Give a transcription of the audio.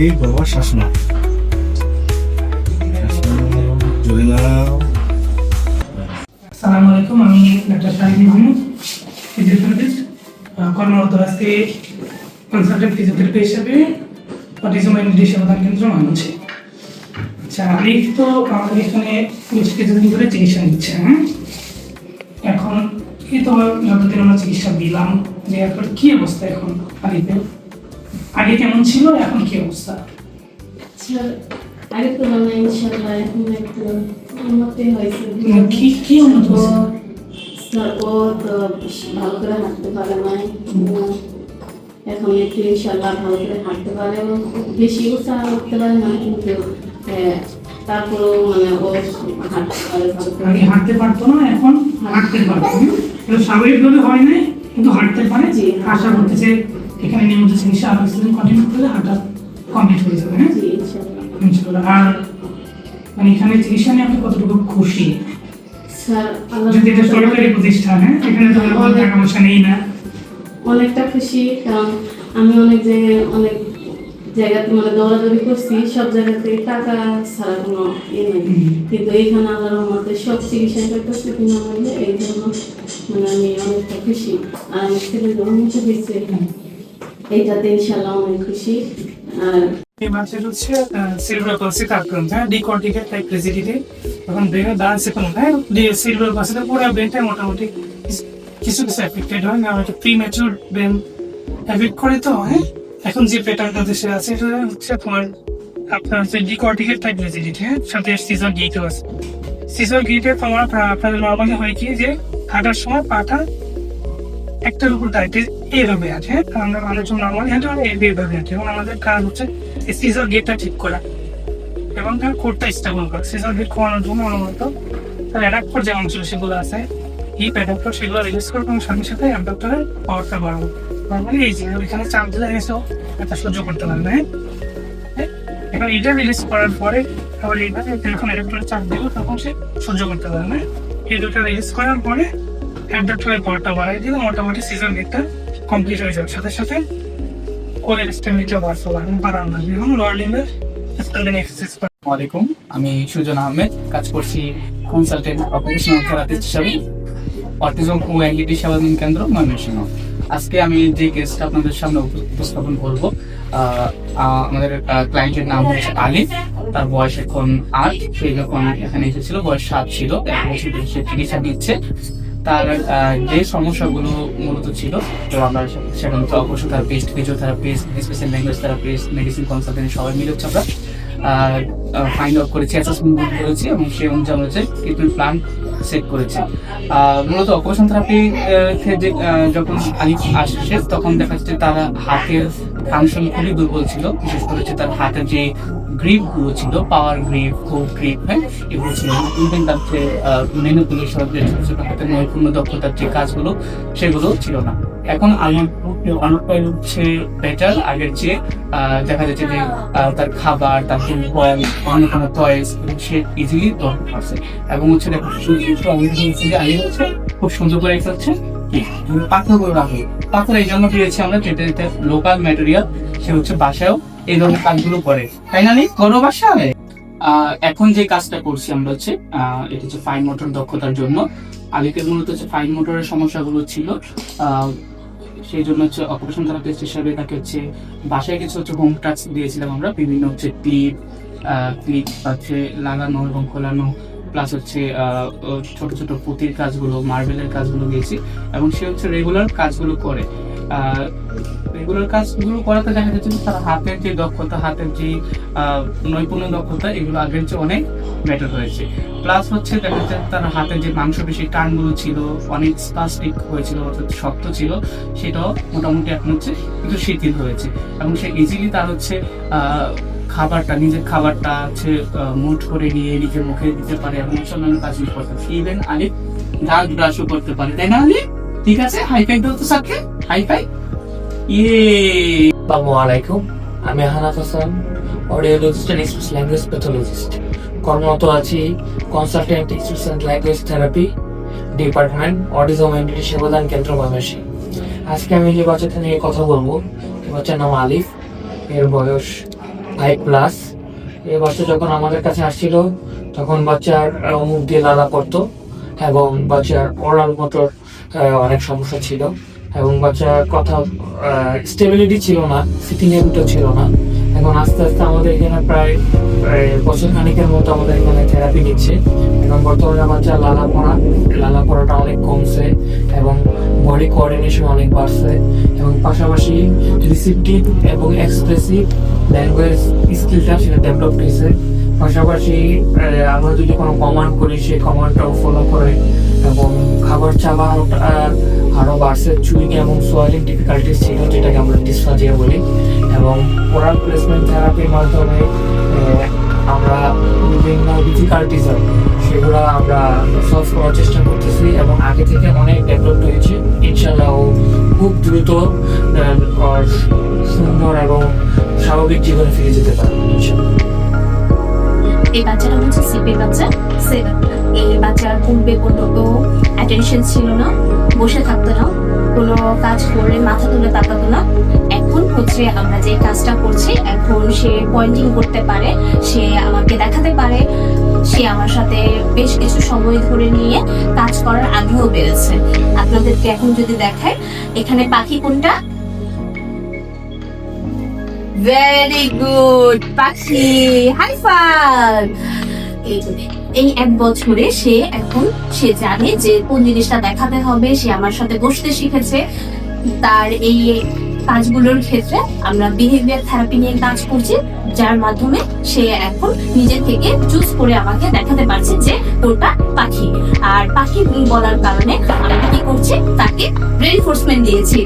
এই বাবা শ্বাস আমি আচ্ছা তো আমাদের এখানে চিকিৎসা নিচ্ছে হ্যাঁ এখন এই তো যতদিন আমরা চিকিৎসা দিলাম যে এখন কি অবস্থা এখন? আলিফের আগে কেমন ছিল এখন কি অবস্থা? স্যার আগে তো মানে ইনশাল্লাহ এখন একটু উন্নতি হয়েছে কি কি উন্নত স্যার ও তো ভালো করে হাঁটতে পারে নাই। এখন একটু ইনশাল্লাহ ভালো করে হাঁটতে পারে এবং বেশি উৎসাহ করতে পারে না কিন্তু তারপরেও মানে ও হাঁটতে পারে আগে হাঁটতে পারতো না এখন হাঁটতে এটা স্বাভাবিকভাবে হয় নাই কিন্তু হাঁটতে পারে। আশা করতেছে এখানে নিয়মিত চিকিৎসা আরও কিছুদিন কন্টিনিউ করলে হাঁটা কমপ্লিট হয়ে যাবে হ্যাঁ? ইনশাল্লাহ। আর মানে এখানে চিকিৎসা নিয়ে আপনি কতটুকু খুশি? যদি এটা সরকারি প্রতিষ্ঠান হ্যাঁ? এখানে তো কোনো টাকা পয়সা নেই না। অনেকটা খুশি কারণ আমি অনেক জায়গায় অনেক জায়গাতে মানে দৌড়াদৌড়ি করছি সব জায়গাতে টাকা ছাড়া কোনো ইয়ে নেই। কিন্তু এইখানে আল্লাহর রহমতে সব চিকিৎসা করতেছে বিনামূল্যে এই জন্য মানে আমি অনেকটা খুশি। আর আমার ছেলে হয়েছে। হ্যাঁ? হ্যাঁ? করে তো হ্যাঁ? এখন যে প্যাটার্নটা দেশে আছে, এটা হচ্ছে তোমার আপনার হচ্ছে ডিকর্টিকেট টাইপ রেজিডিটি হ্যাঁ? সাথে সিজার গেটও আছে। সিজার গেটে তোমার আপনাদের নর্মালি হয় কি যে, হাঁটার সময় পাটা একটার উপর দাঁড়িয়ে এইভাবে আছে। হ্যাঁ? আমরা মানুষজন নর্মালি আমরা এইভাবে হাঁটে এবং আমাদের কাজ হচ্ছে সিজার গেটটা ঠিক করা। এবং তার কোডটা স্টেবল করা। সিজার গেট খোয়ানোর জন্য অনুমত তার অ্যাডাপ্টার যে অংশ সেগুলো আছে। এই অ্যাডাপ্টার সেগুলো রিলিজ করব এবং সাথে সাথে অ্যাডাপ্টারের পাওয়ারটা বাড়াবো। নর্মালি এই যে ওইখানে চাপ দিলে এসেও এটা সহ্য করতে পারবে হ্যাঁ হ্যাঁ? এবার এটা রিলিজ করার পরে আবার এইভাবে যখন অ্যাডাপ্টারে চাপ দিব তখন সে সহ্য করতে পারবে না এই দুটো রিলিজ করার পরে অ্যাডাপ্টারের পাওয়ারটা বাড়াই দিলে মোটামুটি সিজন গেটটা কমপ্লিট হয়ে যাবে। সাথে সাথে কোলের স্টেমিলিটি বাড়ছে বাড়ানো এবং লর্লিংয়ের স্টেমিলিং এক্সারসাইজ ওয়ালাইকুম, আমি সুজন আহমেদ, কাজ করছি কনসালটেন্ট অকুপেশনাল থেরাপিস্ট হিসাবে অটিজম ও অ্যাংলিটি সেবাদিন কেন্দ্র, ময়মনসিংহ। আজকে আমি যে কেসটা আপনাদের সামনে উপস্থাপন করব আমাদের ক্লায়েন্টের নাম হচ্ছে আলিফ, তার বয়স এখন আট সে যখন এখানে এসেছিল, বয়স সাত ছিল, এক বছর সে চিকিৎসা নিচ্ছে। তার যে সমস্যাগুলো মূলত ছিল, তো আমরা সেখানে অবশ্য therapist physiotherapist special language therapist medicine consultant সবাই মিলে হচ্ছে আমরা ফাইন্ড আউট করেছি অ্যাসেসমেন্ট করেছি এবং সেই অনুযায়ী হচ্ছে ট্রিটমেন্ট প্ল্যান সেট করেছি। মূলত অপারেশন থেরাপি যখন আসছে, তখন দেখা যাচ্ছে তার হাতের ফাংশন খুবই দুর্বল ছিল। বিশেষ করে হচ্ছে তার হাতের যে গ্রিপগুলো ছিল পাওয়ার গ্রিপ হুক গ্রিপ হ্যাঁ এগুলো ছিল। ইভেন তার যে মেনুপুলেশন যে ছোট ছোট হাতের নৈপুণ্য দক্ষতার যে কাজগুলো, সেগুলো ছিল না। এখন অনেকটাই হচ্ছে বেটার আগের চেয়ে দেখা যাচ্ছে যে তার খাবার, তার বয়ান অন্য কোনো টয়েস সে ইজিলি ধরতে পারছে এবং হচ্ছে দেখো আগে হচ্ছে খুব সুন্দর করে হচ্ছে। পাথর পাথর এই জন্য পেয়েছি আমরা যেটা যেটা লোকাল ম্যাটেরিয়াল সে হচ্ছে বাসায়ও এই ধরনের কাজগুলো করে। তাই না করো বাসায়। এখন যে কাজটা করছি আমরা হচ্ছে এটা হচ্ছে ফাইন মোটর দক্ষতার জন্য। আলিকের মূলত হচ্ছে ফাইন মোটরের সমস্যাগুলো ছিল। সেই জন্য হচ্ছে অপারেশন থেরাপিস্ট হিসাবে তাকে হচ্ছে বাসায় কিছু হচ্ছে হোম টাচ দিয়েছিলাম আমরা। বিভিন্ন হচ্ছে ক্লিপ ক্লিপ হচ্ছে লাগানো এবং খোলানো প্লাস হচ্ছে ছোট ছোট পুঁতির কাজগুলো, মার্বেলের কাজগুলো দিয়েছি এবং সে হচ্ছে রেগুলার কাজগুলো করে। রেগুলার কাজগুলো করাতে দেখা যাচ্ছে তার হাতের যে দক্ষতা, হাতের যে নৈপুণ্য দক্ষতা, এগুলো আগের চেয়ে অনেক বেটার হয়েছে। প্লাস হচ্ছে দেখা যাচ্ছে তার হাতের যে মাংসপেশি টানগুলো ছিল, অনেক স্পাস্টিক হয়েছিল, অর্থাৎ শক্ত ছিল, সেটাও মোটামুটি এখন হচ্ছে একটু শিথিল হয়েছে। এবং সে ইজিলি তার হচ্ছে খাবারটা, নিজের খাবারটা হচ্ছে মুঠ করে নিয়ে নিজের মুখে দিতে পারে এবং অন্যান্য কাজগুলো করতে পারে। ইভেন আলিফ দাঁত ব্রাশও করতে পারে। তাই না আলিফ ঠিক আছে? হাই ফাই দাও তো সাথে হাই ফাই ইয়ে আসসালামু আলাইকুম। আমি Hanaf Hasan audiologist and express language pathologist কর্মরত আছি consultant express and language therapy department autism entity সেবাদান কেন্দ্র ময়মনসিংহ আজকে আমি যে বাচ্চাটা নিয়ে কথা বলব। বাচ্চার নাম আলিফ। এর বয়স ফাইভ প্লাস এ বাচ্চা যখন আমাদের কাছে আসছিল, তখন বাচ্চার মুখ দিয়ে লালা করতো এবং বাচ্চার ওরাল মোটর অনেক সমস্যা ছিল এবং বাচ্চার কথা স্টেবিলিটি ছিল না সিটিং এবিটও ছিল না। এখন আস্তে আস্তে আমাদের এখানে প্রায় বছর খানিকের মতো আমাদের এখানে থেরাপি নিচ্ছে। এবং বর্তমানে আমার যা লালা পড়া, লালা পড়াটা অনেক কমছে এবং বডি কোঅর্ডিনেশন অনেক বাড়ছে। এবং পাশাপাশি রিসিপটিভ এবং এক্সপ্রেসিভ ল্যাঙ্গুয়েজ স্কিলটা সেটা ডেভেলপ হয়েছে। পাশাপাশি আমরা যদি কোনো কমান্ড করি, সেই কমান্ডটাও ফলো করে এবং খাবার চাবানোটা আরও বাড়ছে চুইং এবং সোয়ালিং ডিফিকাল্টিস ছিল, যেটাকে আমরা ডিসফাজিয়া বলি। এবং ওরাল প্লেসমেন্ট থেরাপির মাধ্যমে আমরা বিভিন্ন ডিফিকাল্টিস সেগুলো আমরা সলভ করার চেষ্টা করতেছি এবং আগে থেকে অনেক ডেভেলপ হয়েছে। ইনশাল্লাহ খুব দ্রুত সুন্দর এবং স্বাভাবিক জীবনে ফিরে যেতে পারবে ইনশাল্লাহ এই বাচ্চাটা হচ্ছে সিপির বাচ্চা। সেভেন এই বাচ্চার পূর্বে কোনো অ্যাটেনশন ছিল না, বসে থাকতো না, কোনো কাজ করলে মাথা তুলে তাকাতো না। এখন হচ্ছে আমরা যে কাজটা করছি, এখন সে পয়েন্টিং করতে পারে, সে আমাকে দেখাতে পারে, সে আমার সাথে বেশ কিছু সময় ধরে নিয়ে কাজ করার আগ্রহ বেড়েছে। আপনাদেরকে এখন যদি দেখায়, এখানে পাখি কোনটা? ভেরি গুড পাখি হাই ফাইভ এই এক বছরে সে এখন, সে জানে যে কোন জিনিসটা দেখাতে হবে, সে আমার সাথে বসতে শিখেছে। তার এই কাজগুলোর ক্ষেত্রে আমরা বিহেভিয়ার থেরাপি নিয়ে কাজ করছি, যার মাধ্যমে সে এখন নিজে থেকে চুজ করে আমাকে দেখাতে পারছে যে ওটা পাখি। আর পাখি বলার কারণে আমরা কি করছি, তাকে রেনফোর্সমেন্ট দিয়েছি।